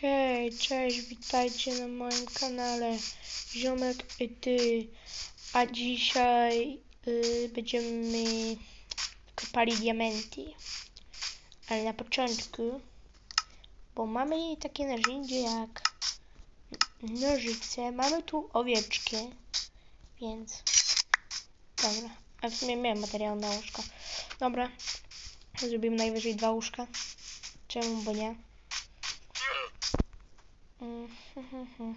Hej, cześć, witajcie na moim kanale Ziomek i Ty. A dzisiaj y, będziemy kopali diamenty. Ale na początku, bo mamy takie narzędzie jak nożyce, mamy tu owieczkę, więc dobra. A w sumie miałem materiał na łóżko. Dobra, zrobimy najwyżej dwa łóżka. Czemu, bo nie? Mm,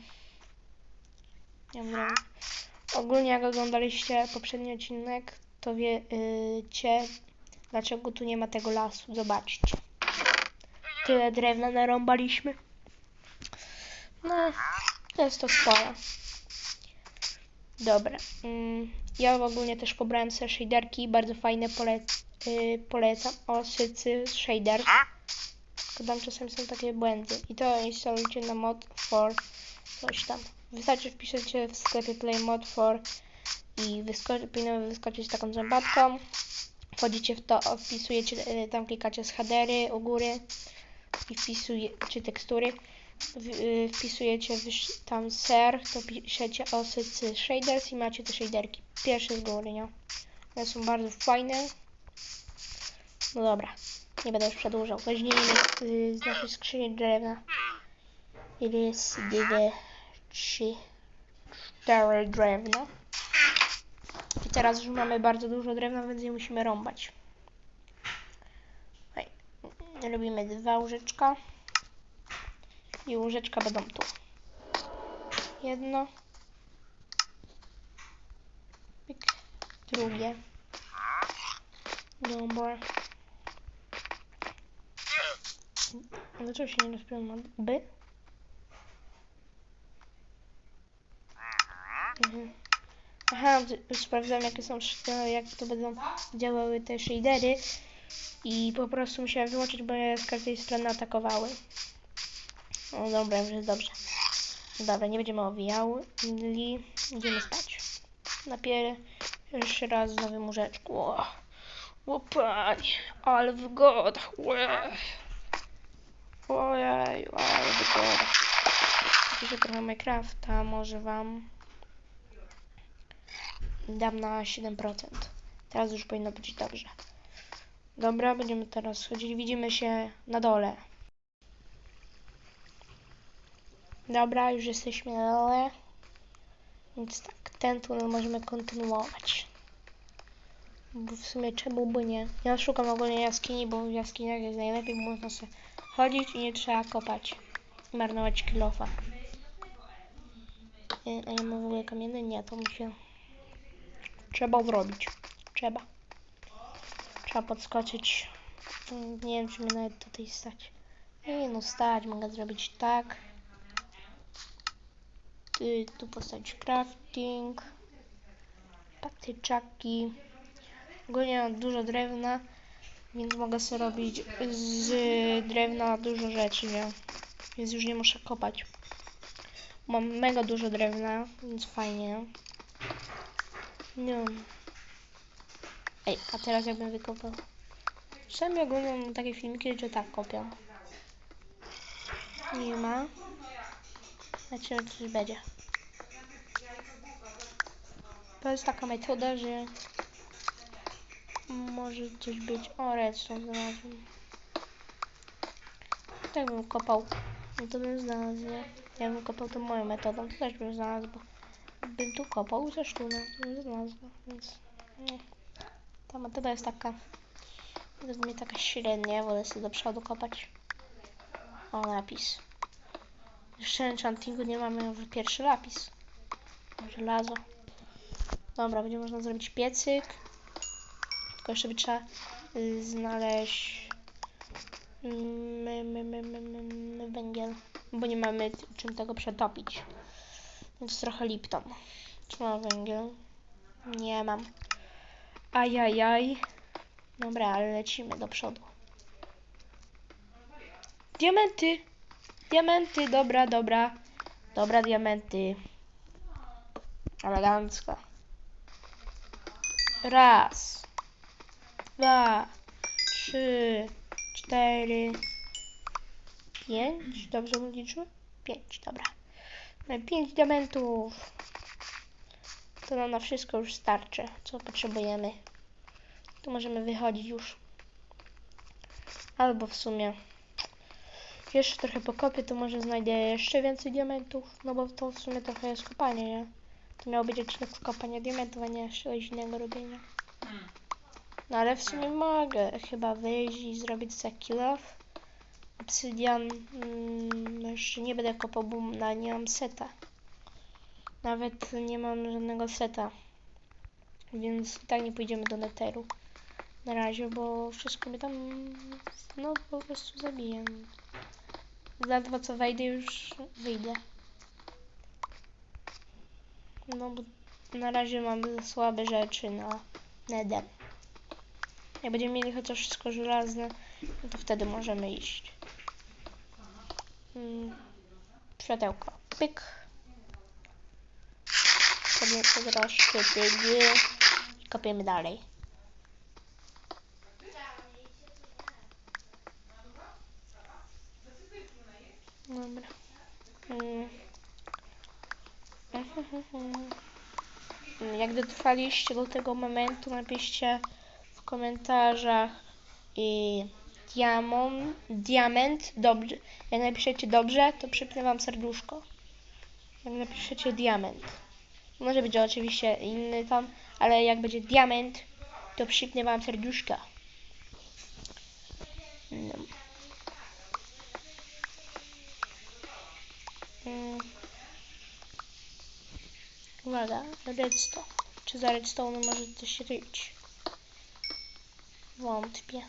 Dobra. Ogólnie jak oglądaliście poprzedni odcinek, to wiecie, dlaczego tu nie ma tego lasu. Zobaczcie. Tyle drewna narąbaliśmy. No, jest to sporo. Dobra. mm, Ja ogólnie też pobrałem sobie shaderki, bardzo fajne pole y, polecam. O, Sycy Shader. Tylko tam czasem są takie błędy. I to instalujcie na mod for coś tam. Wystarczy wpiszecie w sklepie Play Mod for i wysko- powinno wyskoczyć taką zębatką. Wchodzicie w to, wpisujecie, y, tam klikacie z headery u góry i wpisujecie tekstury. W, y, wpisujecie tam ser, to piszecie osycy shaders i macie te shaderki. Pierwsze z góry, nie? One są bardzo fajne. No dobra. Nie będę już przedłużał. Weźmiemy y, z naszej skrzyni drewna. Raz, dwa, trzy, cztery drewna. I teraz już mamy bardzo dużo drewna, więc je musimy rąbać. Robimy dwa łóżeczka. I łóżeczka będą tu. Jedno. Drugie. Dobra. Dlaczego się nie rozpiąłem na by? Mhm. Aha, sprawdzałem jakie są, jak to będą działały te shadery i po prostu musiałem wyłączyć, bo je z każdej strony atakowały. No dobra, już jest dobrze. Dobra, nie będziemy owijały, idziemy spać. Jeszcze raz w nowym łóżeczku. O, o panie, ale wygoda. Łe. Ojej, ale wygoda. Piszę trochę Minecrafta, może wam dam na 7%. Teraz już powinno być dobrze. Dobra, będziemy teraz schodzić. Widzimy się na dole. Dobra, już jesteśmy na dole. Więc tak, ten tunel możemy kontynuować. Bo w sumie czemu by nie? Ja szukam ogólnie jaskini, bo w jaskiniach jest najlepiej, bo można sobie chodzić i nie trzeba kopać. Marnować kilofa. A ja mam w ogóle kamienny? Nie, to mi się... Trzeba zrobić. Trzeba. Trzeba podskoczyć. Nie wiem, czy mnie nawet tutaj stać. Nie no, stać. Mogę zrobić tak. Tu postawić crafting. Patyczaki. Ogólnie mam dużo drewna, więc mogę sobie robić z drewna dużo rzeczy, nie? Więc już nie muszę kopać. Mam mega dużo drewna, więc fajnie. Nie. Ej, a teraz jakbym wykopał. Czasami oglądam takie filmiki, że tak kopią. Nie ma. Znaczy, coś będzie. To jest taka metoda, że może coś być. O, redstone znalazłem. Tak bym kopał, no to bym znalazł, nie? Jakbym kopał to moją metodą, to też bym znalazł, bo bym tu kopał sztuna, to bym znalazł, więc no. Ta metoda jest taka, według mnie taka średnia, wolę sobie do przodu kopać. O, lapis. Jeszcze enchantingu nie mamy, już pierwszy lapis. Żelazo. Dobra, będzie można zrobić piecyk. Tylko jeszcze by trzeba znaleźć mm, my, my, my, my, my, węgiel, bo nie mamy czym tego przetopić. Więc trochę lipton. Czy mam węgiel? Nie mam. Ajajaj. Dobra, ale lecimy do przodu. Diamenty! Diamenty, dobra, dobra. Dobra, diamenty. Elegancko. Raz, dwa, trzy, cztery, pięć. Dobrze mu? Pięć, dobra. Mamy pięć diamentów. To nam na wszystko już starczy, co potrzebujemy. Tu możemy wychodzić już. Albo w sumie jeszcze trochę pokopię, to może znajdę jeszcze więcej diamentów. No bo to w sumie trochę jest kopanie, nie? To miał być odcinek z kopania diamentów, a nie czegoś innego robienia. No ale w sumie mogę chyba wyjść i zrobić za kill off. Obsydian mm, jeszcze nie będę kopał, bo na nie mam seta. Nawet nie mam żadnego seta. Więc i tak nie pójdziemy do neteru. Na razie, bo wszystko mnie tam no po prostu zabije. Ledwo co wejdę już wyjdę. No bo na razie mamy słabe rzeczy na nether. Jak będziemy mieli chociaż wszystko żelazne, no to wtedy możemy iść. Mm, Światełko. Pyk. Troszkę pygy. I kopiemy dalej. Dobra. Mm. Mm, Jak dotrwaliście do tego momentu, napiszcie komentarzach i diamont, diament, dobrze. Jak napiszecie dobrze, to przypnę wam serduszko. Jak napiszecie diament. Może być oczywiście inny tam, ale jak będzie diament, to przypnę wam serduszka. No. Mm. Uwaga, redstone. Czy za redstone może coś ryć? Wątpię.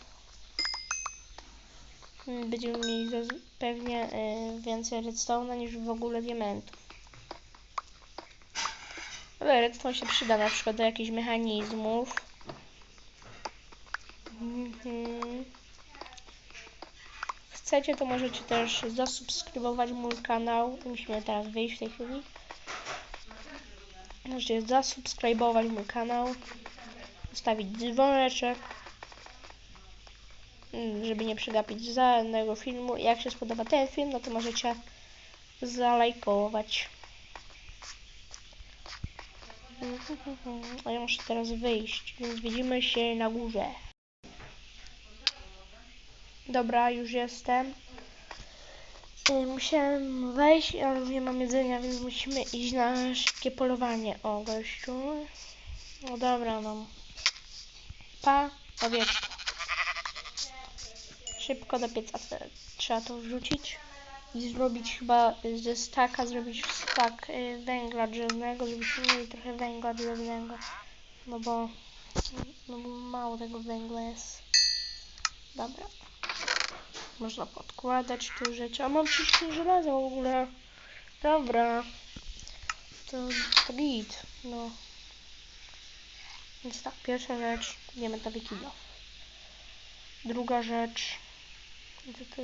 Mm, Będziemy mieli pewnie y, więcej redstone'a niż w ogóle diamentów. Ale redstone się przyda na przykład do jakichś mechanizmów. Mhm. Chcecie, to możecie też zasubskrybować mój kanał. Musimy teraz wyjść w tej chwili. Możecie zasubskrybować mój kanał. Zostawić dzwoneczek. Żeby nie przegapić żadnego filmu. Jak się spodoba ten film, no to możecie zalajkować. A ja muszę teraz wyjść, więc widzimy się na górze. Dobra, już jestem. Y, Musiałem wejść, ale nie mam jedzenia, więc musimy iść na szybkie polowanie. O, gościu. No dobra, no. Pa, owieczko. Szybko do pieca trzeba to wrzucić i zrobić chyba ze staka, zrobić stak y, węgla drzewnego, mieli trochę węgla drzewnego. No bo, no bo mało tego węgla jest. Dobra. Można podkładać tu rzeczy. A mam 30 żelaza w ogóle. Dobra. To, to git. No. Więc tak, pierwsza rzecz. Diamentowy kilo. Druga rzecz. To? To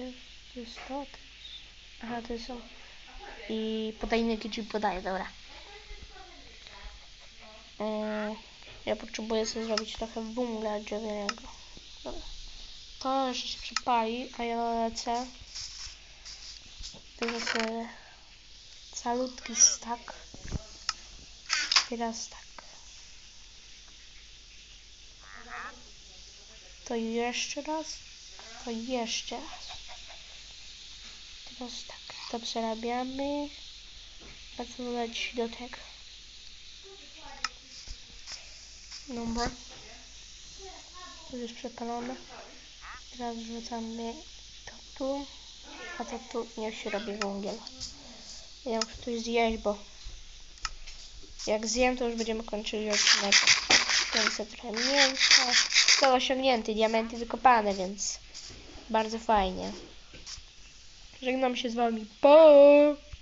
jest to? jest... Aha, to są... I podajniki, czyli podaję, dobra. Yy, ja potrzebuję sobie zrobić trochę węgla drzewnego. Dobra. To jeszcze się przypali, a ja lecę. Bierze sobie calutki stak. Teraz tak. To jeszcze raz. To jeszcze raz. Teraz tak. To przerabiamy. A co dodać do tego? Dobra. To już przepalone. Teraz wrzucamy to tu, a to tu niech się robi węgiel. Ja muszę coś zjeść, bo jak zjem, to już będziemy kończyli odcinek. Więc trochę mięsa. Cel osiągnięty, diamenty wykopane, więc bardzo fajnie. Żegnam się z wami. Pa!